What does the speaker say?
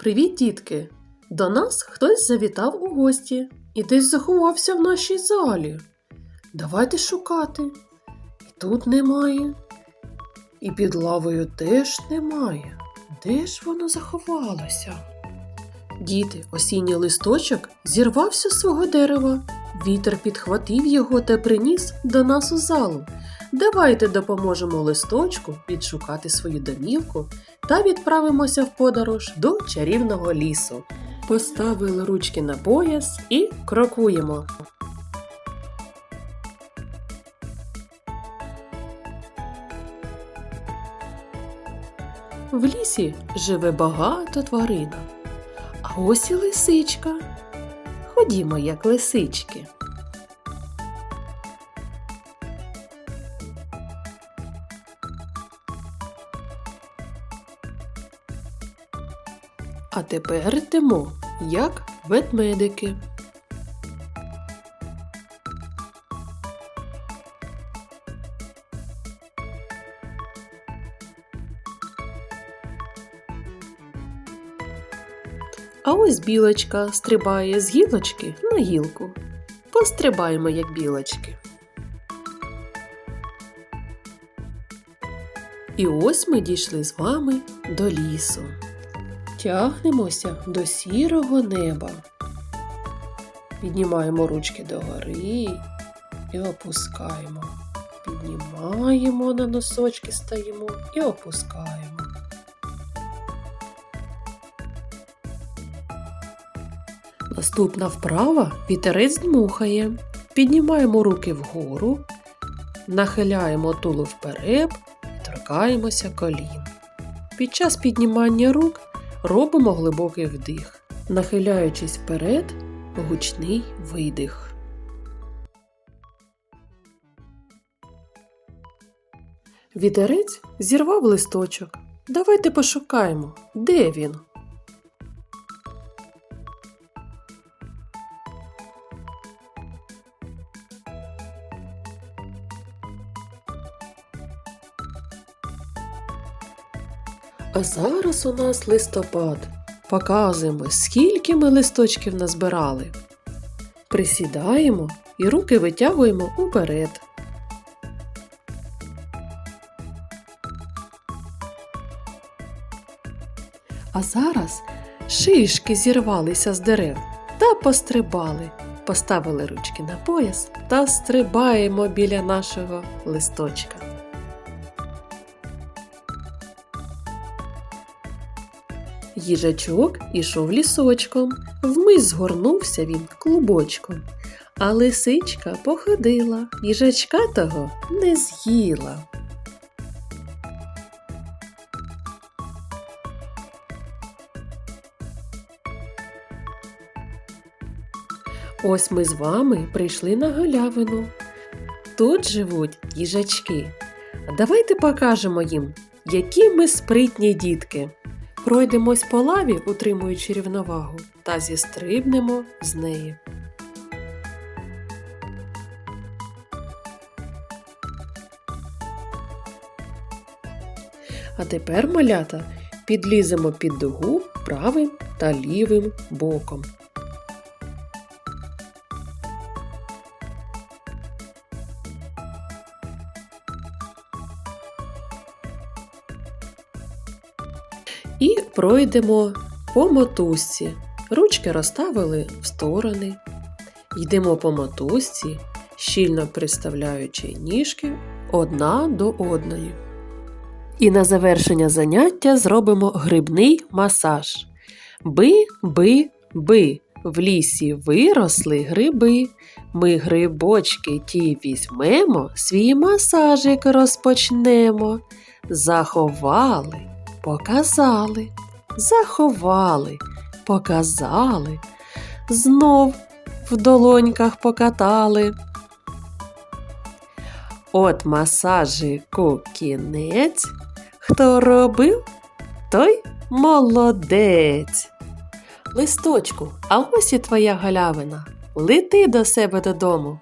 Привіт, дітки! До нас хтось завітав у гості і десь заховався в нашій залі. Давайте шукати. І тут немає. І під лавою теж немає. Де ж воно заховалося? Діти, осінній листочок зірвався з свого дерева. Вітер підхватив його та приніс до нас у залу. Давайте допоможемо листочку відшукати свою домівку та відправимося в подорож до чарівного лісу. Поставили ручки на пояс і крокуємо. В лісі живе багато тваринок. А ось і лисичка. Ходімо, як лисички. А тепер йдемо, як ведмедики. А ось білочка стрибає з гілочки на гілку. Пострибаємо, як білочки. І ось ми дійшли з вами до лісу. Тягнемося до сірого неба. Піднімаємо ручки догори і опускаємо. Піднімаємо на носочки, стаємо і опускаємо. Наступна вправа вітерець дмухає. Піднімаємо руки вгору, нахиляємо тулу вперед і торкаємося колін. Під час піднімання рук робимо глибокий вдих, нахиляючись вперед, гучний видих. Вітерець зірвав листочок. Давайте пошукаємо, де він. А зараз у нас листопад. Показуємо, скільки ми листочків назбирали. Присідаємо і руки витягуємо уперед. А зараз шишки зірвалися з дерев та пострибали. Поставили ручки на пояс та стрибаємо біля нашого листочка. Їжачок ішов лісочком, вмить згорнувся він клубочком. А лисичка походила, їжачка того не з'їла. Ось ми з вами прийшли на галявину. Тут живуть їжачки. Давайте покажемо їм, які ми спритні дітки. Пройдемось по лаві, утримуючи рівновагу, та зістрибнемо з неї. А тепер, малята, підліземо під дугу правим та лівим боком. І пройдемо по мотузці. Ручки розставили в сторони. Йдемо по мотузці, щільно приставляючи ніжки одна до одної. І на завершення заняття зробимо грибний масаж. Би-би-би. В лісі виросли гриби. Ми грибочки ті візьмемо, свій масажик розпочнемо. Заховали, показали, заховали, показали, знов в долоньках покатали. От масажику кінець, хто робив, той молодець. Листочку, а ось і твоя галявина. Лети до себе додому,